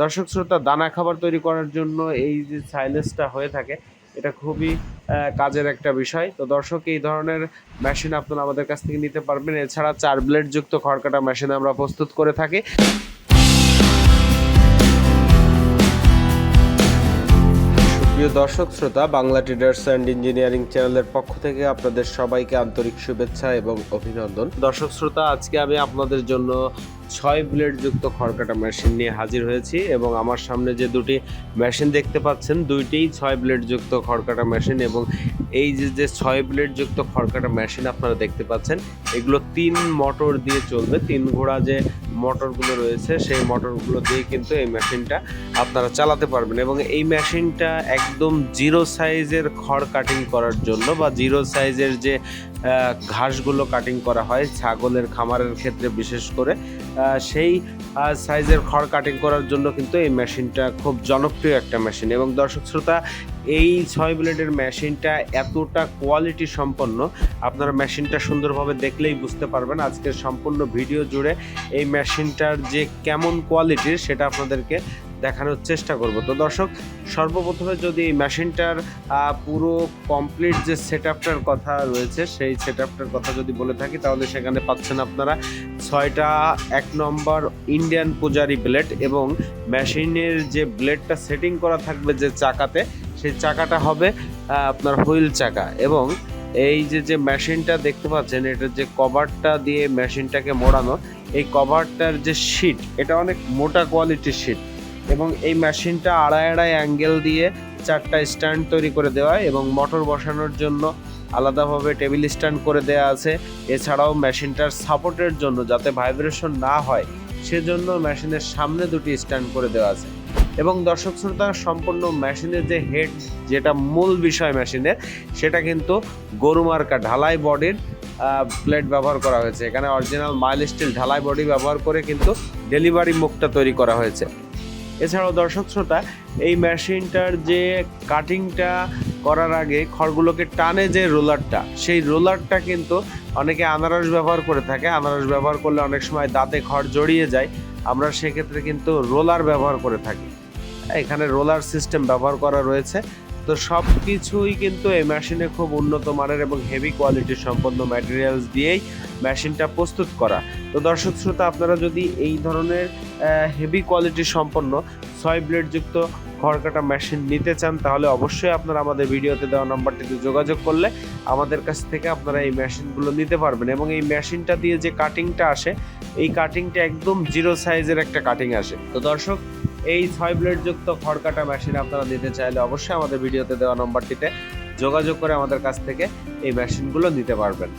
দর্শক শ্রোতা, দানা খাবার তৈরি করার জন্য এই যে সাইলেসটা হয়ে থাকে, এটা খুবই কাজের একটা বিষয়। তো দর্শক, এই ধরনের মেশিন আপনারা আমাদের কাছ থেকে নিতে পারবেন। এছাড়া চার ব্লেড যুক্ত খড়কাটা মেশিন আমরা প্রস্তুত করে থাকি। প্রিয় দর্শক, শ্রোতা, বাংলা ট্রেডার্স অ্যান্ড ইঞ্জিনিয়ারিং চ্যানেলের পক্ষ থেকে আপনাদের সবাইকে আন্তরিক শুভেচ্ছা এবং অভিনন্দন। দর্শক, শ্রোতা, আজকে আমি আপনাদের জন্য ছয় ব্লেড যুক্ত খড়কাটা মেশিন নিয়ে হাজির হয়েছি এবং আমার সামনে যে দুটি মেশিন দেখতে পাচ্ছেন, দুইটিই ছয় ব্লেড যুক্ত খড়কাটা মেশিন এবং এই যে যে ছয় ব্লেড যুক্ত খড়কাটা মেশিন আপনারা দেখতে পাচ্ছেন, এগুলো তিন মোটর দিয়ে চলবে, তিন ঘোড়া যে মোটরগুলো রয়েছে, সেই মোটরগুলো দিয়ে কিন্তু এই মেশিনটা আপনারা চালাতে পারবেন এবং এই মেশিনটা একদম জিরো সাইজের খড় কাটিং করার জন্য বা জিরো সাইজের যে ঘাসগুলো কাটিং করা হয়, ছাগলের খামারের ক্ষেত্রে বিশেষ করে। সেই সাইজের খড় কাটিং করার জন্য কিন্তু এই মেশিনটা খুব জনপ্রিয় একটা মেশিন এবং দর্শক শ্রোতা, এই ছয় ব্লেডের মেশিনটা এতটা কোয়ালিটি সম্পন্ন, আপনারা মেশিনটা সুন্দরভাবে দেখলেই বুঝতে পারবেন আজকের সম্পূর্ণ ভিডিও জুড়ে এই মেশিনটার যে কেমন কোয়ালিটির সেটা আপনাদেরকে দেখানোর চেষ্টা করব। তো দর্শক, সর্বপ্রথমে যদি এই মেশিনটার পুরো কমপ্লিট যে সেট কথা রয়েছে, সেই সেট কথা যদি বলে থাকি, তাহলে সেখানে পাচ্ছেন আপনারা ছয়টা এক নম্বর ইন্ডিয়ান পূজারি ব্লেড এবং মেশিনের যে ব্লেডটা সেটিং করা থাকবে যে চাকাতে, সেই চাকাটা হবে আপনার হুইল চাকা এবং এই যে যে মেশিনটা দেখতে পাচ্ছেন এটার যে কভারটা দিয়ে মেশিনটাকে মোড়ানো, এই কভারটার যে শিট এটা অনেক মোটা কোয়ালিটির শিট এবং এই মেশিনটা আড়াই আড়াই অ্যাঙ্গেল দিয়ে চারটা স্ট্যান্ড তৈরি করে দেওয়া এবং মোটর বসানোর জন্য আলাদাভাবে টেবিল স্ট্যান্ড করে দেওয়া আছে। এছাড়াও মেশিনটার সাপোর্টের জন্য যাতে ভাইব্রেশন না হয়, সেজন্য মেশিনের সামনে দুটি স্ট্যান্ড করে দেওয়া আছে। এবং দর্শক শ্রোতা, সম্পূর্ণ মেশিনের যে হেড, যেটা মূল বিষয় মেশিনের, সেটা কিন্তু গরু মার্কা ঢালাই বডির প্লেট ব্যবহার করা হয়েছে। এখানে অরিজিনাল মাইল স্টিল ঢালাই বডি ব্যবহার করে কিন্তু ডেলিভারি মুখটা তৈরি করা হয়েছে। এছাড়াও দর্শক শ্রোতা, এই মেশিনটার যে কাটিংটা করার আগে খড়গুলোকে টানে যে রোলারটা, সেই রোলারটা কিন্তু অনেকে আনারস ব্যবহার করে থাকে। আনারস ব্যবহার করলে অনেক সময় দাঁতে খড় জড়িয়ে যায়। আমরা সেক্ষেত্রে কিন্তু রোলার ব্যবহার করে থাকি। এখানে রোলার সিস্টেম ব্যবহার করা রয়েছে। তো সব কিছুই কিন্তু এই মেশিনে খুব উন্নত মানের এবং হেভি কোয়ালিটির সম্পন্ন ম্যাটেরিয়ালস দিয়েই মেশিনটা প্রস্তুত করা। তো দর্শক শ্রোতা আপনারা যদি এই ধরনের হেভি কোয়ালিটি সম্পন্ন ছয় ব্লেড যুক্ত খড়কাটা মেশিন নিতে চান, তাহলে অবশ্যই আপনারা আমাদের ভিডিওতে দেওয়া নাম্বারটিতে যোগাযোগ করলে আমাদের কাছ থেকে আপনারা এই মেশিনগুলো নিতে পারবেন এবং এই মেশিনটা দিয়ে যে কাটিংটা আসে, এই কাটিংটা একদম জিরো সাইজের একটা কাটিং আসে। তো দর্শক, এই ছয় ব্লেড যুক্ত খড়কাটা মেশিন আপনারা নিতে চাইলে অবশ্যই আমাদের ভিডিওতে দেওয়া নম্বরটিতে যোগাযোগ করে আমাদের কাছ থেকে এই মেশিনগুলো নিতে পারবেন।